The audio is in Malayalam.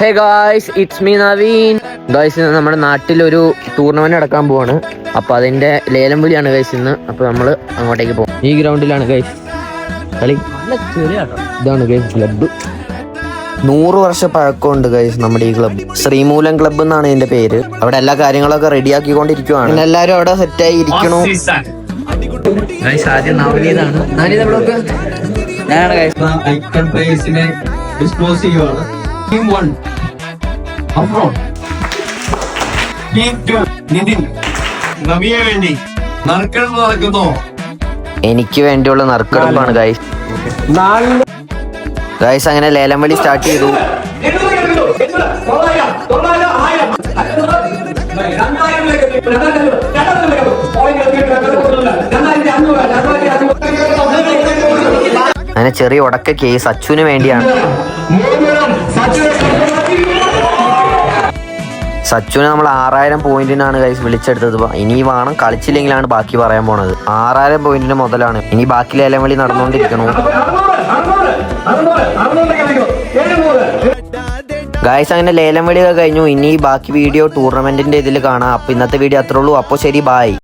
Hey guys it's me Naveen guys ഇന്ന് നമ്മുടെ നാട്ടിലൊരു ടൂർണമെന്റ് നടക്കാൻ പോവാണ്. അപ്പൊ അതിന്റെ ലേലം വിളിയാണ് ഗൈസ് ഇന്ന്. അപ്പൊ നമ്മൾ അങ്ങോട്ടേക്ക് പോകും ഈ ഗ്രൗണ്ടിലാണ് ഗൈസ് കളി. ഇതാണ് ഗൈസ് ക്ലബ്ബ് നൂറ് വർഷ പഴക്കമുണ്ട് ഗൈസ് നമ്മുടെ ഈ ക്ലബ്ബ് ശ്രീമൂലം ക്ലബ്ബ് എന്നാണ് ഇതിന്റെ പേര്. അവിടെ എല്ലാ കാര്യങ്ങളൊക്കെ റെഡിയാക്കിക്കൊണ്ടിരിക്കുവാണ്. എല്ലാരും അവിടെ സെറ്റായി ഇരിക്കണു. ഗൈസ് ആദ്യം നവനീതാണ് ഞാനാണ് ഗൈസ് ഡിസ്ക്ലോസ് ചെയ്യുവാണ്. Team one Afron team two Nithin നവിയെ വേണ്ടി നറുക്കെടുപ്പ് നടക്കുന്നു. എനിക്ക് വേണ്ടിയുള്ള നറുക്കെടുപ്പാണ് ഗൈസ് ഗൈസ് അങ്ങനെ ലേലം വിളി സ്റ്റാർട്ട് ചെയ്തു. അങ്ങനെ ചെറിയ ഉടക്ക കേസ് അച്ചുവിന് വേണ്ടിയാണ്. സച്ചുവിനെ നമ്മൾ ആറായിരം പോയിന്റിനാണ് ഗൈസ് വിളിച്ചെടുത്തത്. ഇനി വേണം കളിച്ചില്ലെങ്കിലാണ് ബാക്കി പറയാൻ പോണത്. ആറായിരം പോയിന്റിന് മുതലാണ്. ഇനി ബാക്കി ലേലം വിളി നടന്നുകൊണ്ടിരിക്കണു ഗായ്സ് അങ്ങനെ ലേലം വിളിയൊക്കെ കഴിഞ്ഞു. ഇനി ബാക്കി വീഡിയോ ടൂർണമെന്റിന്റെ ഇതിൽ കാണാം. അപ്പൊ ഇന്നത്തെ വീഡിയോ അത്രേ ഉള്ളൂ. അപ്പോൾ ശരി ബായ്